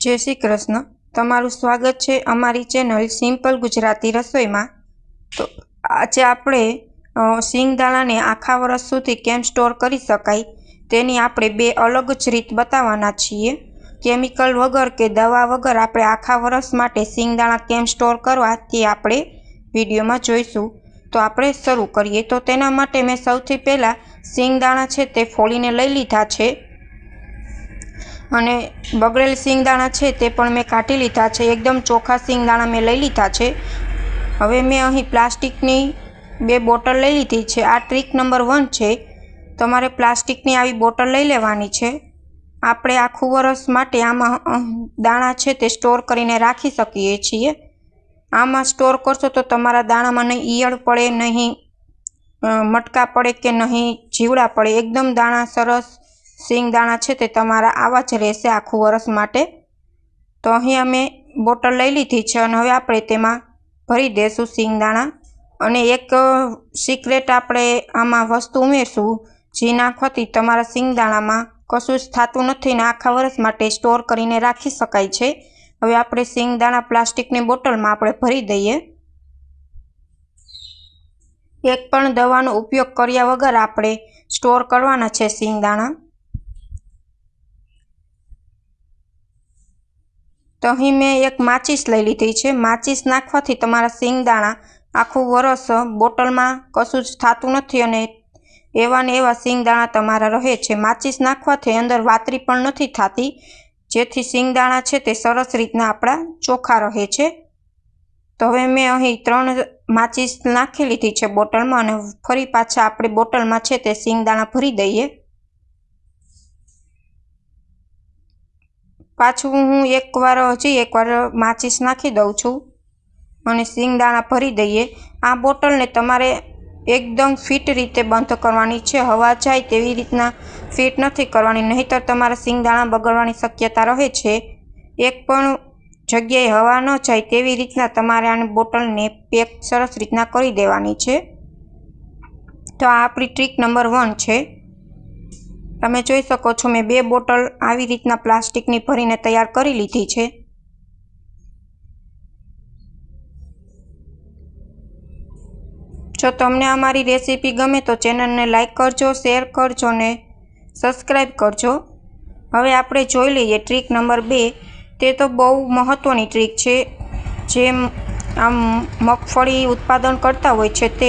જય શ્રી કૃષ્ણ. તમારું સ્વાગત છે અમારી ચેનલ સિમ્પલ ગુજરાતી રસોઈમાં. તો આજે આપણે સિંગદાણાને આખા વર્ષ સુધી કેમ સ્ટોર કરી શકાય તેની આપણે બે અલગ જ રીત બતાવવાના છીએ. કેમિકલ વગર કે દવા વગર આપણે આખા વર્ષ માટે સિંગદાણા કેમ સ્ટોર કરવા તે આપણે વિડીયોમાં જોઈશું. તો આપણે શરૂ કરીએ. તો તેના માટે મેં સૌથી પહેલાં સિંગદાણા છે તે ફોલીને લઈ લીધા છે. અને બગડેલ સિંગદાણા છે તે પણ મેં કાઢી લીધા છે. એકદમ ચોખ્ખા સિંગદાણા મેં લઈ લીધા છે. હવે મેં અહીં પ્લાસ્ટિકની બે બોટલ લઈ લીધી છે. આ ટ્રીક નંબર વન છે. તમારે પ્લાસ્ટિકની આવી બોટલ લઈ લેવાની છે. આપણે આખું વરસ માટે આમાં દાણા છે તે સ્ટોર કરીને રાખી શકીએ છીએ. આમાં સ્ટોર કરશો તો તમારા દાણામાં નહીં ઈયળ પડે, નહીં મટકા પડે કે નહીં જીવડા પડે. એકદમ દાણા સરસ દાણા છે તે તમારા આવા જ રહેશે આખું વરસ માટે. તો અહીં અમે બોટલ લઈ લીધી છે અને હવે આપણે તેમાં ભરી દઈશું દાણા અને એક સિક્રેટ આપણે આમાં વસ્તુ ઉમેરશું. જે નાખવાથી તમારા સિંગદાણામાં કશું જ થતું નથી ને આખા વરસ માટે સ્ટોર કરીને રાખી શકાય છે. હવે આપણે સિંગદાણા પ્લાસ્ટિકની બોટલમાં આપણે ભરી દઈએ. એક પણ દવાનો ઉપયોગ કર્યા વગર આપણે સ્ટોર કરવાના છે સિંગદાણા. તો અહીં મેં એક માચીસ લઈ લીધી છે. માચીસ નાખવાથી તમારા સિંગદાણા આખું વરસ બોટલમાં કશું જ થતું નથી અને એવા ને એવા સિંગદાણા તમારા રહે છે. માચીસ નાખવાથી અંદર વાતરી પણ નથી થતી. જેથી સિંગદાણા છે તે સરસ રીતના આપણા ચોખ્ખા રહે છે. તો હવે મેં અહીં ત્રણ માચીસ નાખી લીધી છે બોટલમાં અને ફરી પાછા આપણે બોટલમાં છે તે સિંગદાણા ભરી દઈએ. પાછું હું એકવાર હજી એકવાર માચીસ નાખી દઉં છું. અને સિંગદાણા ભરી દઈએ. આ બોટલને તમારે એકદમ ફિટ રીતે બંધ કરવાની છે. હવા જાય તેવી રીતના ફિટ નથી કરવાની. નહીંતર તમારા સિંગદાણા બગડવાની શક્યતા રહે છે. એક પણ જગ્યાએ હવા ન જાય તેવી રીતના તમારે આની બોટલને પેક સરસ રીતના કરી દેવાની છે. તો આ આપણી ટ્રીક નંબર વન છે. તમે જોઈ શકો છો મેં બે બોટલ આવી રીતના પ્લાસ્ટિકની ભરીને તૈયાર કરી લીધી છે. જો તમને અમારી રેસીપી ગમે તો ચેનલને લાઇક કરજો, શેર કરજો ને સબસ્ક્રાઈબ કરજો. હવે આપણે જોઈ લઈએ ટ્રીક નંબર બે. તે તો બહુ મહત્ત્વની ટ્રીક છે. જે આમ મગફળી ઉત્પાદન કરતા હોય છે તે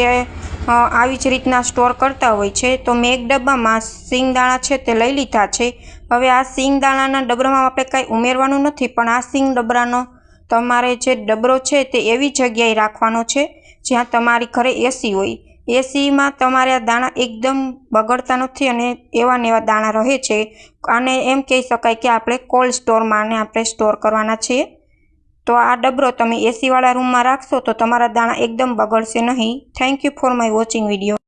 આવી જ રીતના સ્ટોર કરતા હોય છે. તો મેં એક ડબ્બામાં સિંગદાણા છે તે લઈ લીધા છે. હવે આ સિંગદાણાના ડબરામાં આપણે કાંઈ ઉમેરવાનું નથી, પણ આ સિંગ ડબરાનો તમારે જે ડબરો છે તે એવી જગ્યાએ રાખવાનો છે જ્યાં તમારી ઘરે એસી હોય. એસીમાં તમારે આ દાણા એકદમ બગડતા નથી અને એવા ને એવા દાણા રહે છે. અને એમ કહી શકાય કે આપણે કોલ્ડ સ્ટોરમાં આપણે સ્ટોર કરવાના છીએ. તો આ ડબરો તમે એસીવાળા રૂમમાં રાખશો તો તમારા દાણા એકદમ બગડશે નહીં. Thank you for my watching video